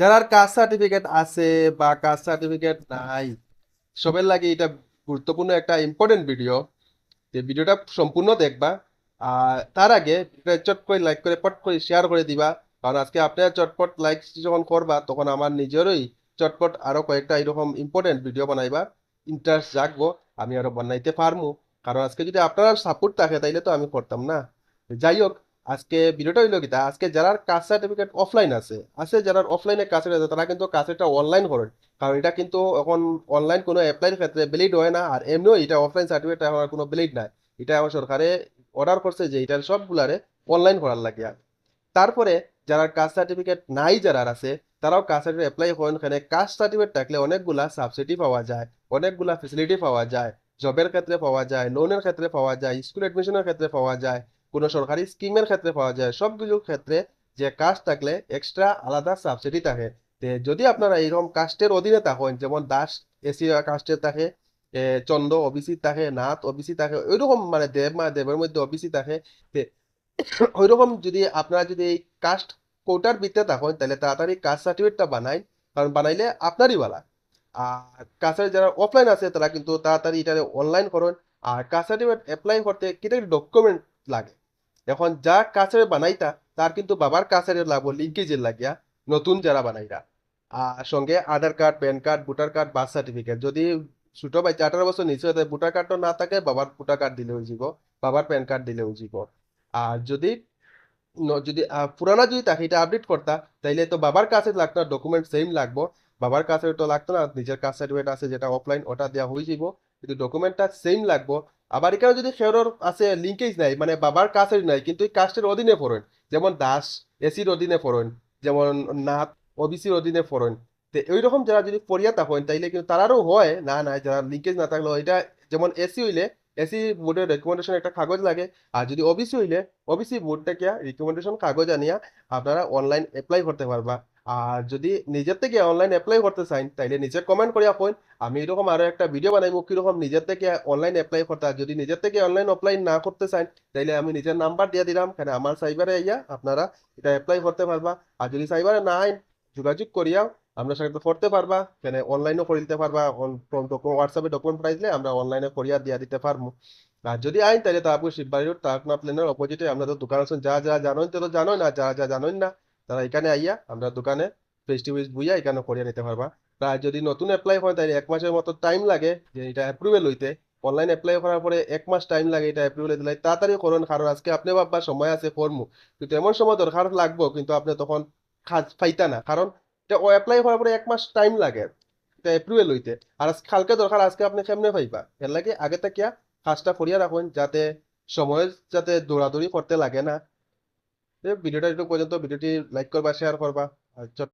যারার caste certificate আছে বা caste certificate নাই, সবের লাগে এটা গুরুত্বপূর্ণ একটা ইম্পর্টেন্ট ভিডিও ভিডিওটা সম্পূর্ণ দেখবা, আর তার আগে চট করে লাইক করে, পট করে শেয়ার করে দিবা। কারণ আজকে আপনারা চটপট লাইক যখন করবা, তখন আমার নিজেরই চটপট আরও কয়েকটা এরকম ইম্পর্টেন্ট ভিডিও বানাইবা। ইন্টারেস্ট জাগবো, আমি আরও বানাইতে পারব কারণ আজকে যদি আপনার সাপোর্ট থাকে, তাইলে তো আমি করতাম না। যাই হোক আজকে ভিডিওটা হইল কিতা, আজকে যারা কাস্ট সার্টিফিকেট অফলাইন আছে আছে যারা অফলাইনে কাস্ট আছে, তারা কিন্তু কাস্টটা অনলাইন করেন। কারণ এটা কিন্তু এখন অনলাইন কোনো অ্যাপ্লাইয়ের ক্ষেত্রে ভ্যালিড হয় না, আর এমনিও এটা অফলাইন সার্টিফিকেট আর কোনো ভ্যালিড নাই। এটা আমার সরকারে অর্ডার করছে যে এটার সবগুলারে অনলাইন করার লাগে তারপরে যারা কাস্ট সার্টিফিকেট নাই যারা আছে, তারাও কাস্ট সার্টিফিকেট অ্যাপ্লাই করেন। এখানে কাস্ট সার্টিফিকেট থাকলে অনেকগুলা সাবসিডি পাওয়া যায়, অনেকগুলা ফেসিলিটি পাওয়া যায় জবের ক্ষেত্রে পাওয়া যায় লোনের ক্ষেত্রে পাওয়া যায় স্কুল অ্যাডমিশনের ক্ষেত্রে পাওয়া যায় কোনো সরকারি স্কিমের ক্ষেত্রে পাওয়া যায়। সবগুলোর ক্ষেত্রে যে কাস্ট থাকলে এক্সট্রা আলাদা সাবসিডি থাকে। যদি আপনারা এইরকম কাস্টের অধীনে থাকেন যেমন দাস এসি কাস্টের থাকে এ, চন্দ ওবিসি থাকে নাথ ওবিসি থাকে ওইরকম মানে দেব মা দেবের মধ্যে ওবিসি থাকে ওইরকম যদি আপনারা যদি এই কাস্ট কোটার ভিতরে থাকেন তাহলে তাড়াতাড়ি কাস্ট সার্টিফিকেটটা বানাই কারণ বানাইলে আপনারই বালা। আর কাস্টের যারা অফলাইন আছে তারা কিন্তু তাড়াতাড়ি এটা অনলাইন করেন। আর কাস্ট সার্টিফিকেট অ্যাপ্লাই করতে কিটা ডকুমেন্ট লাগে। এখন যা কাছের বানাইতা, তার কিন্তু বাবার কাছের লাগবো লিঙ্কেজের লাগিয়া নতুন যারা বানাইরা। আর সঙ্গে Aadhaar card, PAN card, voter card, birth certificate. যদি ছোট বাচ্চা আঠারো বছর নিচে হতে ভোটার কার্ডও না থাকে, বাবার ভোটার কার্ড দিলেও যাব বাবার প্যান কার্ড দিলেও যাব আর যদি যদি পুরানা যদি থাকে, এটা আপডেট করতা, তাইলে তো বাবার কাছে লাগতো ডকুমেন্ট সেম লাগবো। বাবার কাছে তো লাগতো না, নিজের কাস্ট সার্টিফিকেট আছে, যেটা অফলাইন ওটা দেওয়া হয়ে যাব কিন্তু ডকুমেন্টটা সেম লাগবো। আবার এখানে যদি খেরোর আছে লিঙ্কেজ নাই মানে বাবার কাছের নাই, কিন্তু এই কাস্টের অধীনে পড়েন যেমন দাস এসির অধীনে পড়েন যেমন নাথ ওবিসির অধীনে পড়েন তো ওইরকম যারা যদি পড়িয়া থাকেন তাইলে কিন্তু তারারও হয়, না না, যারা লিঙ্কেজ না থাকলেও, এটা যেমন এসি হইলে এসি বোর্ডের রেকমেন্ডেশন একটা কাগজ লাগে, আর যদি ওবিসি হইলে ওবিসি বোর্ড থেকে রিকমেন্ডেশন কাগজ আনিয়া আপনারা অনলাইন অ্যাপ্লাই করতে পারবা। আর যদি নিজের থেকে অনলাইন অ্যাপ্লাই করতে চান তাইলে নিজে কমেন্ট করিয়া কইন আমি এরকম আরও একটা ভিডিও বানাইবো, কীরকম নিজের থেকে অনলাইন অ্যাপ্লাই করতে। আর যদি নিজের থেকে অনলাইন অফলাইন না করতে চান তাইলে আমি নিজের নাম্বার দিয়ে দিলাম, কেন আমার সাইবারে আইয়া আপনারা এটা অ্যাপ্লাই করতে পারবা। আর যদি সাইবারে না আইন যোগাযোগ করিয়াও আমরা সাথে করতে পারবা, কেন অনলাইনও করে দিতে পারবা। হোয়াটসঅ্যাপে ডকুমেন্ট পাঠাইলে আমরা অনলাইনে করিয়া দিয়া দিতে পারব। আর যদি আইন তাহলে তো আপনি শিববাড়ি রোড তারকনা প্লেনের অপোজিটে আমরা তো দোকান যা যা জানেন তো জানোই না, যা যা জানোই না। তারা এখানে আইয়া আমরা দোকানে ফেস টু ফেস বুইয়া এখানে করিয়া নিতে পারবা। প্রায় যদি নতুন অ্যাপ্লাই হয় তাহলে এক মাসের মতো টাইম লাগে যে এটা অ্যাপ্রুভেল হইতে। অনলাইন অ্যাপ্লাই করার পরে এক মাস টাইম লাগে এটা অ্যাপ্রুভেল দিলে। তাড়াতাড়ি করুন, কারণ আজকে আপনি ভাববা সময় আছে ফর্মু। কিন্তু এমন সময় দরকার লাগবো, কিন্তু আপনি তখন কাজ পাইতা না। কারণ এটা অ্যাপ্লাই করার পরে এক মাস টাইম লাগে এটা অ্যাপ্রুভেল হইতে। আর কালকে দরকার, আজকে আপনি কেমনে পাইবা? এর লাগে আগে থেকে কাজটা করিয়া রাখুন, যাতে সময় যাতে দৌড়াদৌড়ি করতে লাগে না। ভিডিওটা একটু পর্যন্ত ভিডিওটি লাইক শেয়ার করবা আর চট